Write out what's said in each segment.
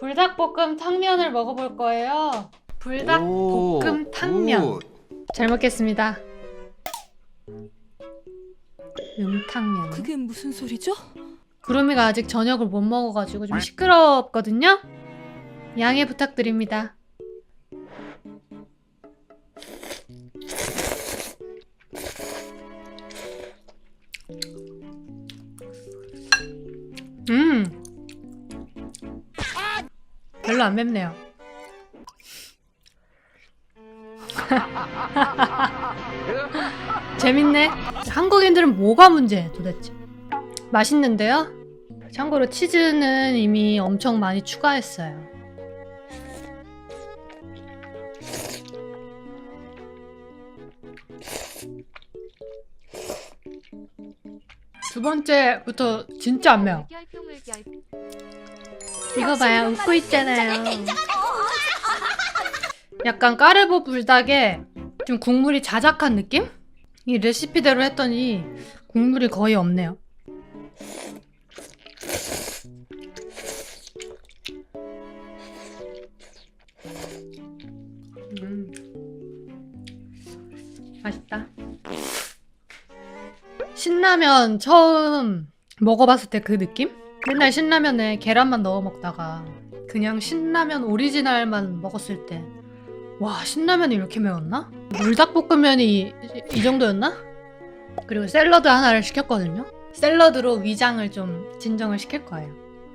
불닭볶음 탕면을 먹어볼 거예요. 불닭볶음 탕면. 굿. 잘 먹겠습니다. 음탕면. 그게 무슨 소리죠? 구름이가 아직 저녁을 못 먹어가지고 좀 시끄럽거든요. 양해 부탁드립니다. 별로 안 맵네요. 재밌네. 한국인들은 뭐가 문제 도대체? 맛있는데요? 참고로 치즈는 이미 엄청 많이 추가했어요. 두 번째부터 진짜 안 매워. 이거 봐요, 웃고 있잖아요. 약간 까르보 불닭에 좀 국물이 자작한 느낌? 이 레시피대로 했더니 국물이 거의 없네요. 음. 맛있다. 신라면 처음 먹어봤을 때 그 느낌? 맨날 신라면에 계란만 넣어 먹다가 그냥 신라면 오리지널만 먹었을 때 와 신라면이 이렇게 매웠나? 물닭볶음면이 이, 이 정도였나? 그리고 샐러드 하나를 시켰거든요. 샐러드로 위장을 좀 진정을 시킬 거예요.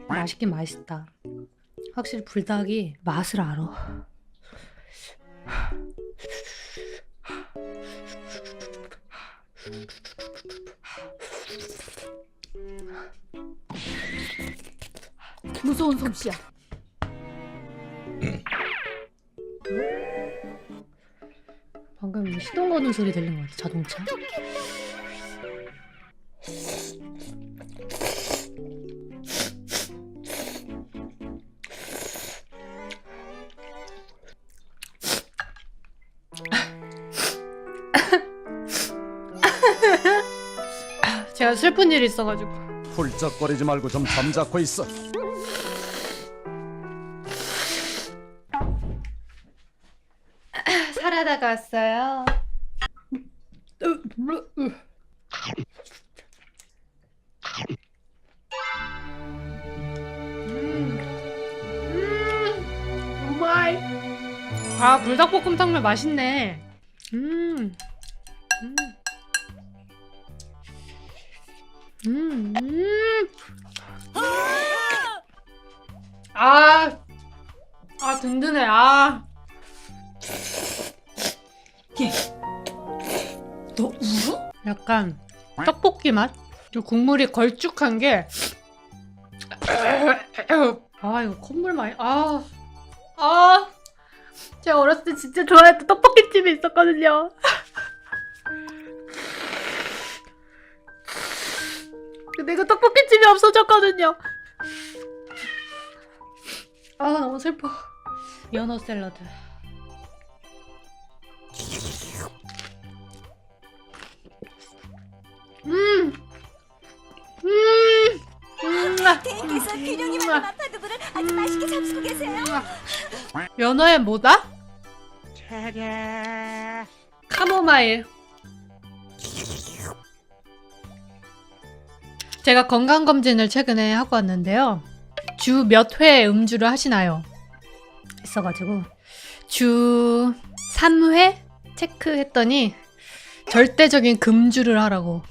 맛있긴 맛있다. 확실히 불닭이 맛을 알아. 무서운 솜씨야. 방금 시동 거는 소리 들린 것 같아 자동차. 제가 슬픈 일이 있어가지고 훌쩍거리지 말고 좀 잠자코 있어. 음. 오마이. 아 불닭볶음 탕면 맛있네. 음. 음. 음. 음. 아. 아 든든해. 아. 너 울어? 약간 떡볶이 맛? 좀 국물이 걸쭉한 게. 아, 이거 콧물 많이. 아. 아. 제가 어렸을 때 진짜 좋아했던 떡볶이집이 있었거든요. 근데 그 떡볶이집이 없어졌거든요. 아, 너무 슬퍼. 연어 샐러드. 음. 음. 음. 대인께서 균형이 맞는 마파두부를 아주 맛있게 잡수고 계세요. 연어에 뭐다? 카모마일. 제가 건강검진을 최근에 하고 왔는데요. 주 몇 회 음주를 하시나요? 있어가지고 주 3회 체크했더니 절대적인 금주를 하라고.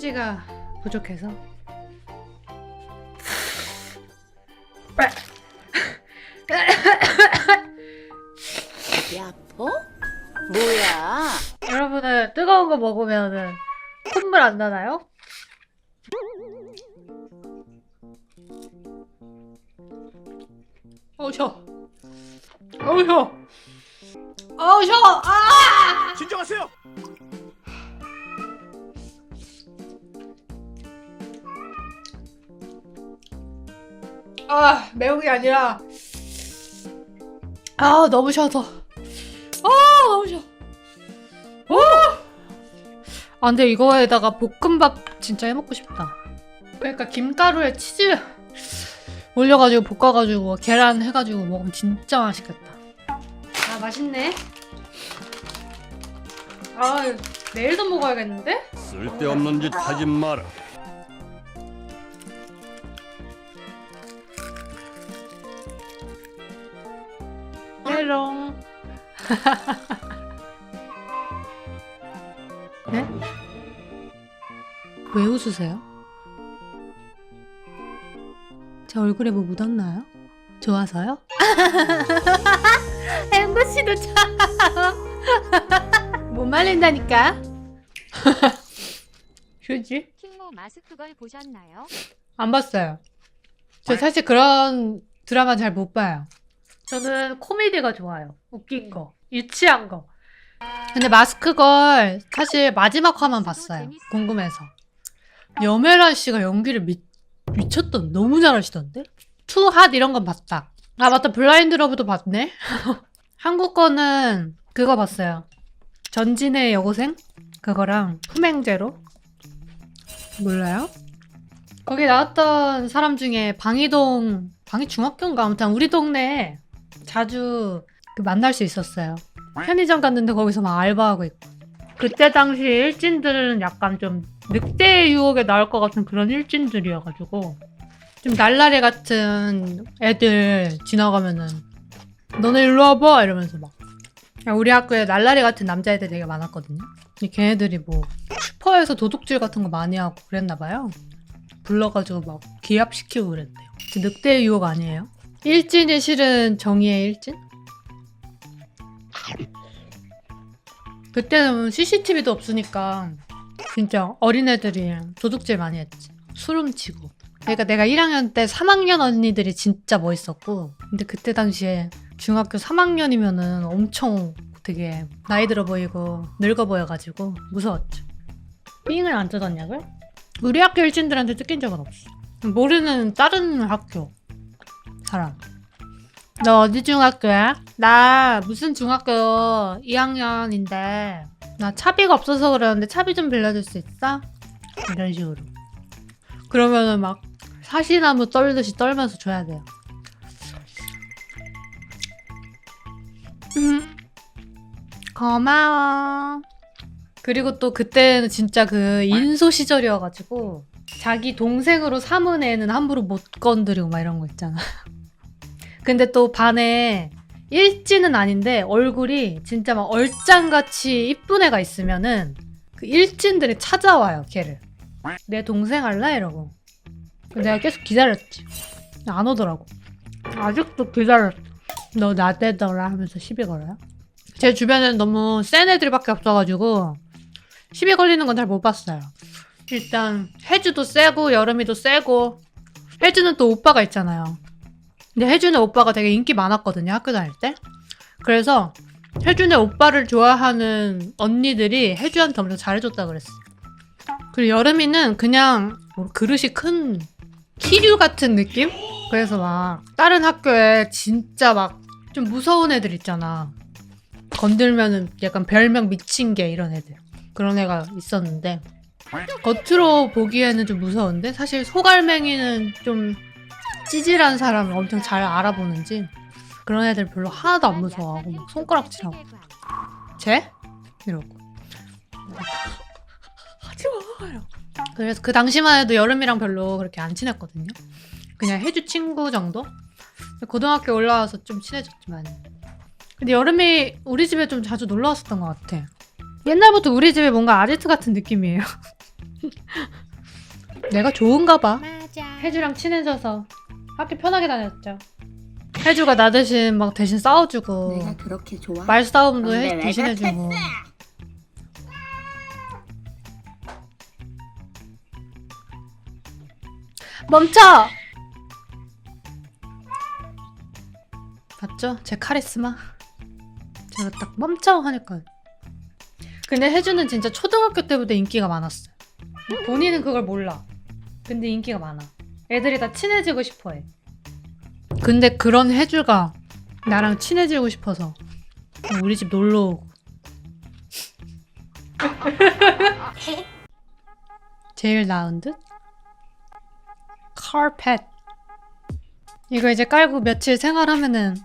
휴지가 부족해서 야포? 뭐야? 여러분은 뜨거운 거 먹으면은 콧물 안 나나요? 어우 셔 어우 셔 어우 셔 아! 진정하세요. 아 매운 게 아니라. 아 너무 쉬어서 아 너무 쉬어 아! 근데 이거에다가 볶음밥 진짜 해먹고 싶다. 그러니까 김가루에 치즈 올려가지고 볶아가지고 계란 해가지고 먹으면 진짜 맛있겠다. 아 맛있네. 아 내일도 먹어야겠는데? 쓸데없는 짓 하지 마라. 메롱. 네? 왜 웃으세요? 제 얼굴에 뭐 묻었나요? 좋아서요? 앵구 씨도 참. 못 말린다니까. 휴지? 킹모 마스크걸 보셨나요? 안 봤어요. 저 사실 그런 드라마 잘 못 봐요. 저는 코미디가 좋아요. 웃긴 거, 유치한 거. 근데 마스크 걸 사실 마지막 화만 봤어요. 궁금해서. 여메란 씨가 연기를 미, 미쳤던 너무 잘하시던데? 투핫 이런 건 봤다. 아 맞다 블라인드 러브도 봤네. 한국 거는 그거 봤어요. 전진의 여고생 그거랑 품행제로 몰라요? 거기 나왔던 사람 중에 방이동 방이 중학교인가 아무튼 우리 동네에 자주 그 만날 수 있었어요. 편의점 갔는데 거기서 막 알바하고 있고. 그때 당시 일진들은 약간 좀 늑대의 유혹에 나올 것 같은 그런 일진들이어가지고 좀 날라리 같은 애들 지나가면은 너네 일로 와봐 이러면서 막 야, 우리 학교에 날라리 같은 남자애들 되게 많았거든요. 걔네들이 뭐 슈퍼에서 도둑질 같은 거 많이 하고 그랬나 봐요. 불러가지고 막 기합시키고 그랬대요. 늑대의 유혹 아니에요? 일진이 실은 정의의 일진? 그때는 CCTV도 없으니까 진짜 어린애들이 도둑질 많이 했지. 술 훔치고. 그러니까 내가 1학년 때 3학년 언니들이 진짜 멋있었고 근데 그때 당시에 중학교 3학년이면은 엄청 되게 나이 들어 보이고 늙어 보여가지고 무서웠죠. 삥을 안 뜯었냐고요? 우리 학교 일진들한테 뜯긴 적은 없어. 모르는 다른 학교 사람. 너 어디 중학교야? 나 무슨 중학교 2학년인데 나 차비가 없어서 그러는데 차비 좀 빌려줄 수 있어? 이런 식으로. 그러면은 막 사시나무 떨듯이 떨면서 줘야 돼요. 음, 고마워. 그리고 또 그때는 진짜 그 인소 시절이어가지고 자기 동생으로 삼은 애는 함부로 못 건드리고 막 이런 거 있잖아. 근데 또 반에 일진은 아닌데 얼굴이 진짜 막 얼짱같이 이쁜 애가 있으면은 그 일진들이 찾아와요 걔를. 내 동생 할래? 이러고. 내가 계속 기다렸지. 안 오더라고. 아직도 기다렸어. 너 나대더라 하면서 시비 걸어요. 제 주변에는 너무 센 애들밖에 없어가지고 시비 걸리는 건 잘 못 봤어요. 일단 혜주도 세고 여름이도 세고 혜주는 또 오빠가 있잖아요. 근데 혜주는 오빠가 되게 인기 많았거든요 학교 다닐 때. 그래서 혜준의 오빠를 좋아하는 언니들이 혜주한테 엄청 잘해줬다 그랬어. 그리고 여름이는 그냥 뭐 그릇이 큰 키류 같은 느낌? 그래서 막 다른 학교에 진짜 막 좀 무서운 애들 있잖아. 건들면은 약간 별명 미친 개 이런 애들. 그런 애가 있었는데 겉으로 보기에는 좀 무서운데 사실 소갈맹이는 좀 찌질한 사람을 엄청 잘 알아보는지 그런 애들 별로 하나도 안 무서워하고 막 손가락질하고. 쟤? 이러고. 하지 마요 그래서 그 당시만 해도 여름이랑 별로 그렇게 안 친했거든요. 그냥 해주 친구 정도? 고등학교 올라와서 좀 친해졌지만. 근데 여름이 우리 집에 좀 자주 놀러 왔었던 것 같아. 옛날부터 우리 집에 뭔가 아지트 같은 느낌이에요. 내가 좋은가 봐. 맞아. 혜주랑 친해져서 학교 편하게 다녔죠. 혜주가 나 대신 막 대신 싸워주고 내가 그렇게 좋아? 말싸움도 근데 해, 왜 대신 해주고 멈춰! 봤죠? 제 카리스마 제가 딱 멈춰 하니까 근데 혜주는 진짜 초등학교 때부터 인기가 많았어요 본인은 그걸 몰라 근데 인기가 많아 애들이 다 친해지고 싶어해 근데 그런 해주가 나랑 친해지고 싶어서 우리 집 놀러 오고. 제일 나은 듯? 카펫. 이거 이제 깔고 며칠 생활하면은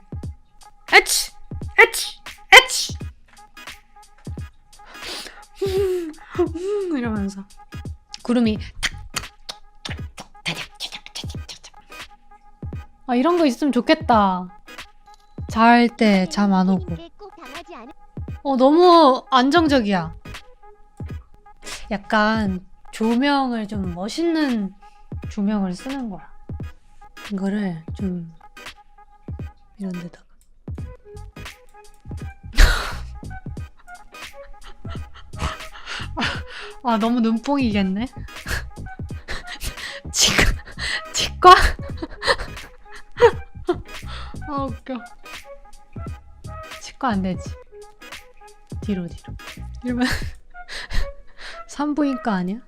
에치! 에치! 에치! 이러면서 구름이 아 이런 거 있으면 좋겠다. 잘 때 잠 안 오고. 어 너무 안정적이야. 약간 조명을 좀 멋있는 조명을 쓰는 거야. 이거를 좀 이런 데다가. 아 너무 눈뽕이겠네. 치과 치과. 아 웃겨. 치과 안 되지. 뒤로 뒤로. 이러면 산부인과 아니야?